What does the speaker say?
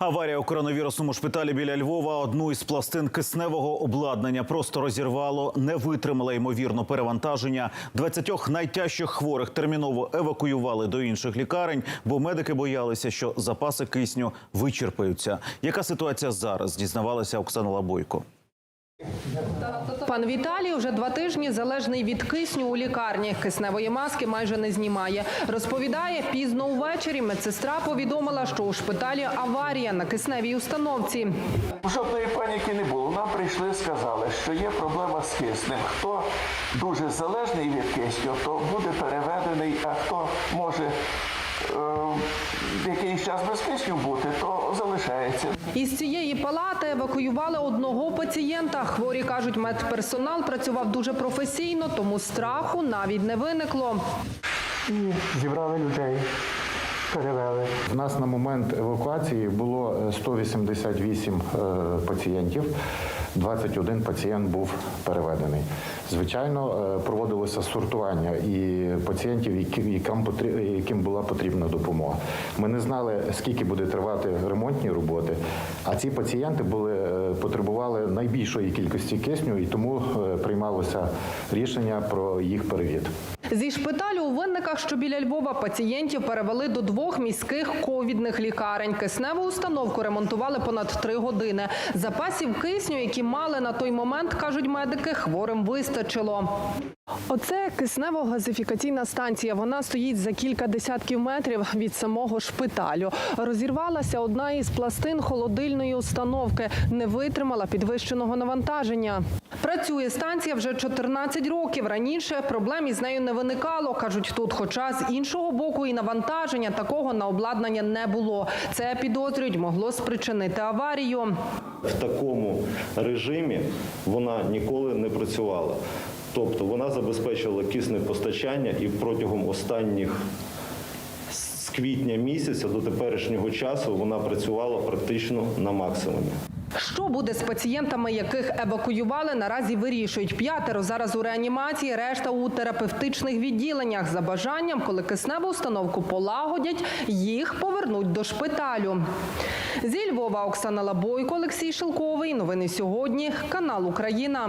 Аварія у коронавірусному шпиталі біля Львова одну із пластин кисневого обладнання просто розірвало, не витримала ймовірно перевантаження. 20 найтяжчих хворих терміново евакуювали до інших лікарень, бо медики боялися, що запаси кисню вичерпаються. Яка ситуація зараз? Дізнавалася Оксана Лабойко. Пан Віталій вже два тижні залежний від кисню у лікарні. Кисневої маски майже не знімає. Розповідає, пізно увечері медсестра повідомила, що у шпиталі аварія на кисневій установці. Жодної паніки не було. Нам прийшли, сказали, що є проблема з киснем. Хто дуже залежний від кисню, то буде переведений, а хто може якийсь час без кисню бути, то залишається. Із цієї палати евакуювали одного пацієнта. Хворі кажуть, медперсонал працював дуже професійно, тому страху навіть не виникло. І зібрали людей, перевели. У нас на момент евакуації було е, 188 е, пацієнтів. 21 пацієнт був переведений. Звичайно, е, проводилося сортування і пацієнтів, яким, була потрібна допомога. Ми не знали, скільки буде тривати ремонтні роботи, а ці пацієнти були, е, потребували найбільшої кількості кисню, і тому е, приймалося рішення про їх перевід. Зі шпиталю у винниках, що біля Львова, пацієнтів перевели до двох міських ковідних лікарень. Кисневу установку ремонтували понад три години. Запасів кисню, які мали на той момент, кажуть медики, хворим вистачило. Оце киснево-газифікаційна станція. Вона стоїть за кілька десятків метрів від самого шпиталю. Розірвалася одна із пластин холодильної установки, не витримала підвищеного навантаження. Працює станція вже 14 років. Раніше проблем із нею не виникало, кажуть тут. Хоча з іншого боку і навантаження такого на обладнання не було. Це підозрюють могло спричинити аварію. В такому режимі вона ніколи не працювала. Тобто вона забезпечувала кисне постачання і протягом останніх з квітня місяця до теперішнього часу вона працювала практично на максимумі. Що буде з пацієнтами, яких евакуювали, наразі вирішують. П'ятеро зараз у реанімації, решта у терапевтичних відділеннях. За бажанням, коли кисневу установку полагодять, їх повернуть до шпиталю. Зі Львова Оксана Лабойко, Олексій Шилковий. Новини сьогодні. Канал Україна.